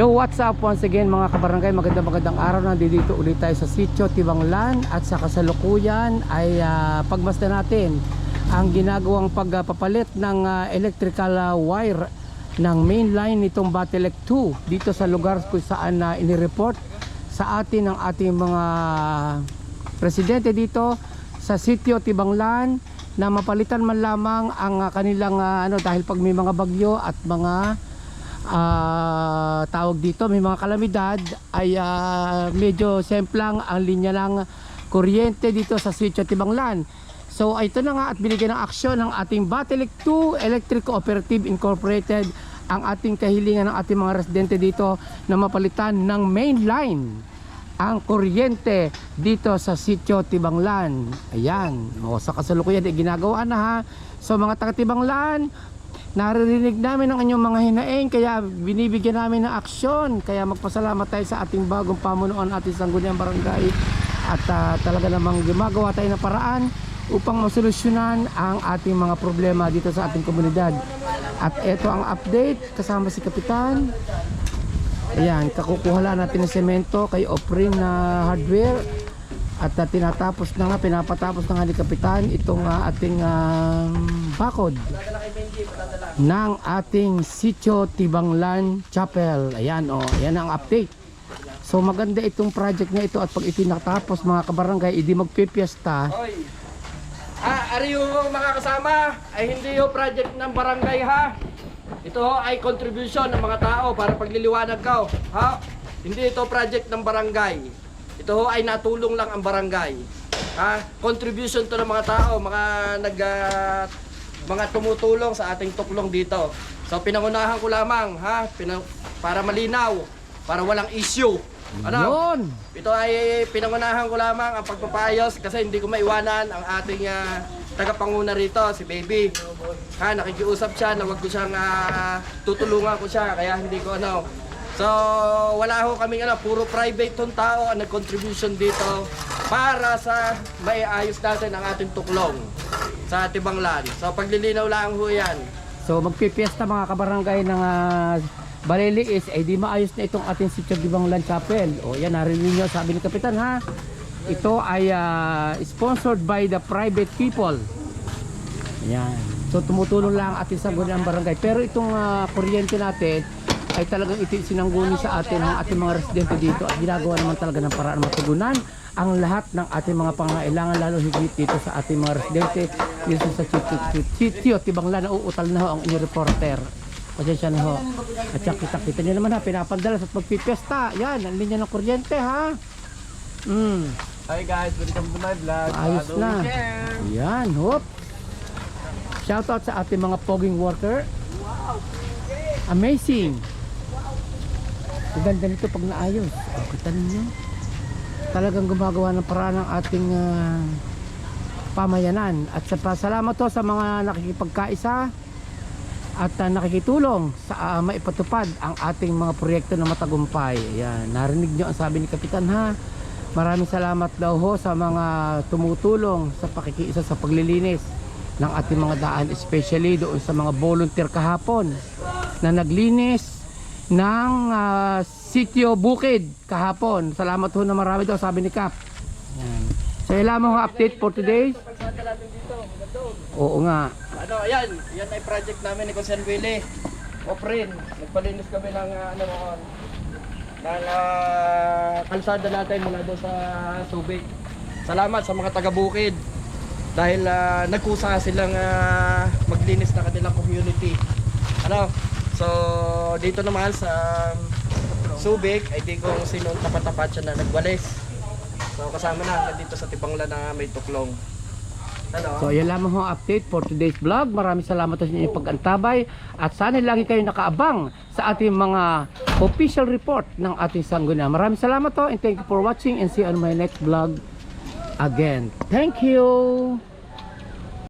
Yo, what's up once again mga kabarangay? Magandang magandang araw na dito ulit tayo sa sitio Tibanglan at sa kasalukuyan ay uh, pagmasdan natin ang ginagawang pagpapalit ng ah, electrical ah, wire ng main line nitong Batelec 2 dito sa lugar kung saan na inireport sa atin ng ating mga presidente dito sa sitio Tibanglan na mapalitan man lamang ang ah, kanilang ah, ano dahil pag may mga bagyo at mga ah, tawag dito may mga kalamidad ay ah, medyo semplang ang linya ng kuryente dito sa Sitio Tibanglan. So ito na nga at binigyan ng aksyon ng ating Batelec 2 Electric Cooperative Incorporated ang ating kahilingan ng ating mga residente dito na mapalitan ng main line ang kuryente dito sa sitio Tibanglan. Ayan, o, sa kasalukuyan ay ginagawa na ha. So mga taga Tibanglan, naririnig namin ang inyong mga hinaing kaya binibigyan namin ng aksyon. Kaya magpasalamat tayo sa ating bagong pamunuan ating sangguniang barangay at ah, talaga namang gumagawa tayo ng paraan upang masolusyonan ang ating mga problema dito sa ating komunidad. At ito ang update kasama si Kapitan. Ayan, kakukuha natin ng semento kay Oprin na hardware at uh, tinatapos na nga, pinapatapos na nga ni Kapitan itong uh, ating um, bakod ng ating Sitio Tibanglan Chapel. Ayan, oh, ayan ang update. So maganda itong project na ito at pag ito nakatapos mga kabarangay, hindi magpipiesta. Oy. Ah, ari yung mga kasama ay hindi yung project ng barangay ha. Ito ho ay contribution ng mga tao para pagliliwanag ka. Ha? Hindi ito project ng barangay. Ito ho ay natulong lang ang barangay. Ha? Contribution to ng mga tao, mga nag ah, mga tumutulong sa ating tuklong dito. So pinangunahan ko lamang ha, Pina- para malinaw, para walang issue. Ano? Yun! Ito ay pinangunahan ko lamang ang pagpapayos kasi hindi ko maiwanan ang ating ah, tagapanguna rito, si Baby. Ha, nakikiusap siya na wag ko siyang ah, tutulungan ko siya kaya hindi ko ano. So, wala ho kaming ano, puro private tong tao ang nag-contribution dito para sa maiayos natin ang ating tuklong sa Tibanglan. So, paglilinaw lang ho yan. So magpipiesta mga kabarangay ng uh, Baliliis ay di maayos na itong ating Sitio Dibanglan Chapel. O yan narinig niyo sabi ni Kapitan ha. Ito ay ah, sponsored by the private people. Yan. So tumutulong lang ang ating sangguniang barangay. Pero itong ah, kuryente natin ay talagang ito sinangguni sa atin ng ating mga residente dito at ginagawa naman talaga ng paraan na matugunan ang lahat ng ating mga pangailangan lalo higit dito sa ating mga residente. Dito sa sitio Tibanglan na uutal na ho ang inyong reporter. Pasensya na ho. At kita kita nyo naman ha pinapadalas at magpipesta. Yan ang linya ng kuryente ha. Mm, Hi guys, welcome to my vlog. ayos na. Yan hop. Shoutout sa ating mga pogging worker. Amazing ang ganda nito pag naayos oh, kita ninyo talagang gumagawa ng paraan ng ating ah, pamayanan at sa pasalamat to sa mga nakikipagkaisa at ah, nakikitulong sa ah, maipatupad ang ating mga proyekto na matagumpay. Ayan, narinig nyo ang sabi ni Kapitan ha. Maraming salamat daw ho sa mga tumutulong sa pakikiisa sa paglilinis ng ating mga daan, especially doon sa mga volunteer kahapon na naglinis ng ah, sitio Bukid kahapon. Salamat ho na marami daw sabi ni Kap. Ayan. So lamang ho update for today. Oo nga. Ano, ayan, yan ay project namin ni Consen Willie. Oprin, nagpalinis kami ng ah, ano noon. Ng ah, kalsada natin mula doon sa Subic. Salamat sa mga taga-bukid. Dahil ah, nagkusa silang ah, maglinis ng kanilang community. Ano? So, dito naman sa Subic, ay di kung sino tapat-tapat siya na nagwalis. So, kasama na dito sa Tibangla na may tuklong. Ano? So yan lamang ho update for today's vlog. Maraming salamat sa inyong pag-antabay at sana lagi kayo nakaabang sa ating mga official report ng ating sanggunian. Maraming salamat ho and thank you for watching and see you on my next vlog again. Thank you!